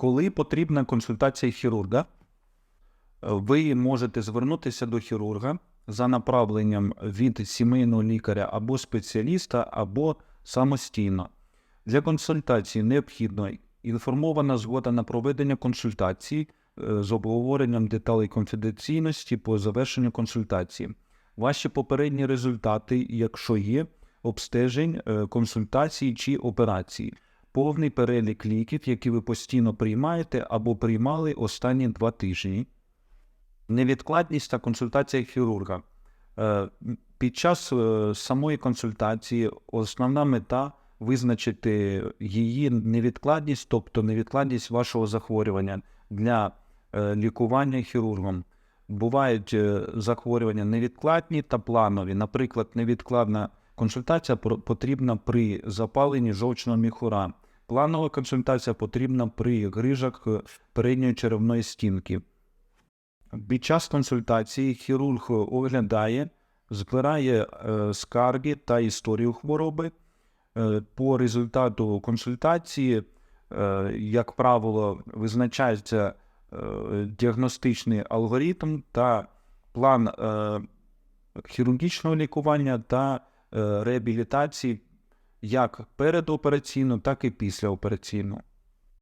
Коли потрібна консультація хірурга, е, ви можете звернутися до хірурга за направленням від сімейного лікаря або спеціаліста, або самостійно. Для консультації необхідно інформована згода на проведення консультації е, з обговоренням деталей конфіденційності по завершенню консультації. Ваші попередні результати, якщо є, обстежень, е, консультацій чи операції, повний перелік ліків, які ви постійно приймаєте або приймали останні два тижні. Невідкладність та консультація хірурга. Е, Під час е, самої консультації основна мета визначити її невідкладність, тобто невідкладність вашого захворювання для е, лікування хірургом. Бувають захворювання невідкладні та планові. Наприклад, невідкладна консультація потрібна при запаленні жовчного міхура. Планова консультація потрібна при грижах передньої черевної стінки. Під час консультації хірург оглядає, збирає е, скарги та історію хвороби. Е, по результату консультації, е, як правило, визначається діагностичний алгоритм та план хірургічного лікування та реабілітації як передопераційно, так і післяопераційно.